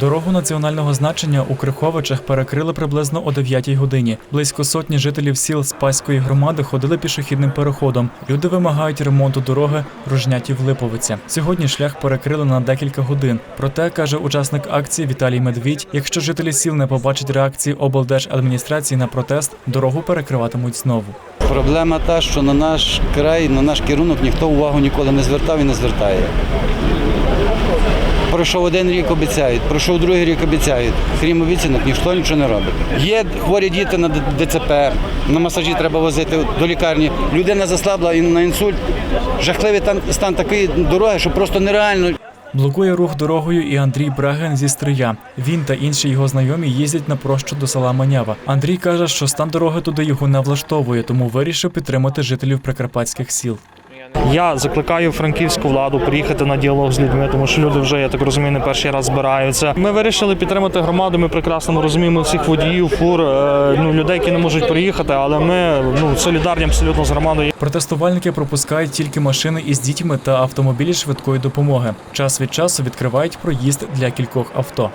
Дорогу національного значення у Криховичах перекрили приблизно о 9 годині. Близько сотні жителів сіл Спаської громади ходили пішохідним переходом. Люди вимагають ремонту дороги Рожнятів Липовиця. Сьогодні шлях перекрили на декілька годин. Проте каже учасник акції Віталій Медвідь: якщо жителі сіл не побачать реакції облдержадміністрації на протест, дорогу перекриватимуть знову. Проблема та, що на наш край, на наш керунок ніхто увагу ніколи не звертав і не звертає. Пройшов один рік обіцяють, пройшов другий рік обіцяють. Крім обіцянок, ніхто нічого не робить. Є хворі діти на ДЦП, на масажі треба возити до лікарні. Людина заслабла і на інсульт. Жахливий стан такої дороги, що просто нереально. Блокує рух дорогою і Андрій Бреген зі Стрия. Він та інші його знайомі їздять на прощу до села Манява. Андрій каже, що стан дороги туди його не влаштовує, тому вирішив підтримати жителів прикарпатських сіл. Я закликаю франківську владу приїхати на діалог з людьми, тому що люди вже, я так розумію, не перший раз збираються. Ми вирішили підтримати громаду. Ми прекрасно розуміємо всіх водіїв, фур, е, ну людей, які не можуть приїхати, але ми ну солідарні абсолютно з громадою. Протестувальники пропускають тільки машини із дітьми та автомобілі швидкої допомоги. Час від часу відкривають проїзд для кількох авто.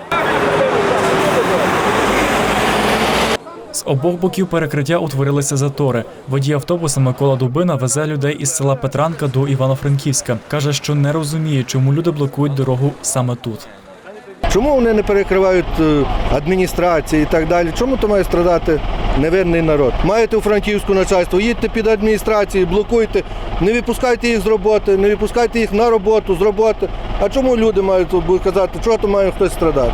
З обох боків перекриття утворилися затори. Водій автобуса Микола Дубина везе людей із села Петранка до Івано-Франківська. Каже, що не розуміє, чому люди блокують дорогу саме тут. Чому вони не перекривають е, адміністрації і так далі? Чому то має страдати невинний народ? Маєте у франківську начальство, їдьте під адміністрацію, блокуйте, не випускайте їх з роботи, не випускайте їх на роботу, з роботи. А чому люди мають казати, чого то має хтось страдати?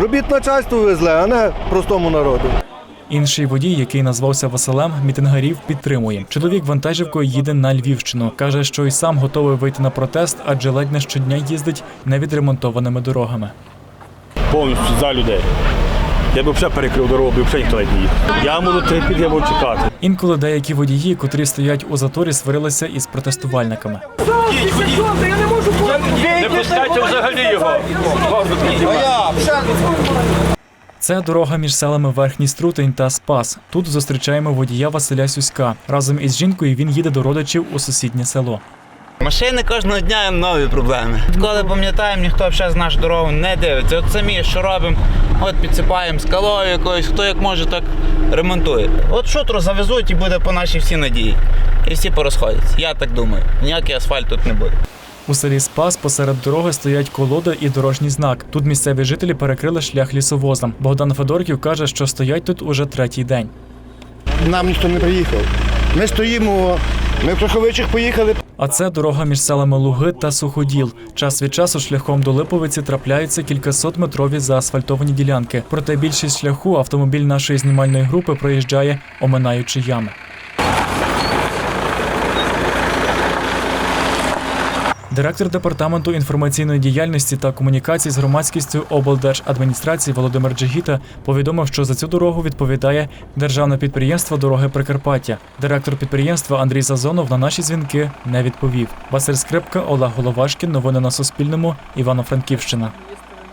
Робіть начальство ви зле, а не простому народу. Інший водій, який назвався Василем, мітингарів підтримує. Чоловік вантажівкою їде на Львівщину. каже, що й сам готовий вийти на протест, адже ледь не щодня їздить невідремонтованими дорогами. повністю за людей. Я б взагалі перекрив дорогу, бо взагалі ніхто не їхав. Я можу терпіти, я можу чекати. Інколи деякі водії, котрі стоять у заторі, сварилися із протестувальниками. Не пускайте взагалі його. Це дорога між селами Верхній Струтень та Спас. Тут зустрічаємо водія Василя Сюська. Разом із жінкою він їде до родичів у сусіднє село. Машини кожного дня нові проблеми. Коли пам'ятаємо, ніхто взагалі з нашу дорогу не дивиться. От самі що робимо, от підсипаємо скалою якоюсь, хто як може, так ремонтує. От шутру завезуть і буде по нашій всі надії. І всі порозходяться. Я так думаю. Ніякий асфальт тут не буде. У селі Спас посеред дороги стоять колода і дорожній знак. Тут місцеві жителі перекрили шлях лісовозам. Богдан Федорків каже, що стоять тут уже третій день. Нам ніхто не приїхав. Ми стоїмо, ми в Краховичих поїхали. А це дорога між селами Луги та Суходіл. Час від часу шляхом до Липовиці трапляються кількасот метрові заасфальтовані ділянки. Проте більшість шляху автомобіль нашої знімальної групи проїжджає, оминаючи ями. Директор департаменту інформаційної діяльності та комунікацій з громадськістю облдержадміністрації Володимир Джигіта повідомив, що за цю дорогу відповідає державне підприємство Дороги Прикарпаття. Директор підприємства Андрій Зазонов на наші дзвінки не відповів. Василь Скрипка, Олег Головашкін. Новини на Суспільному. Івано-Франківщина.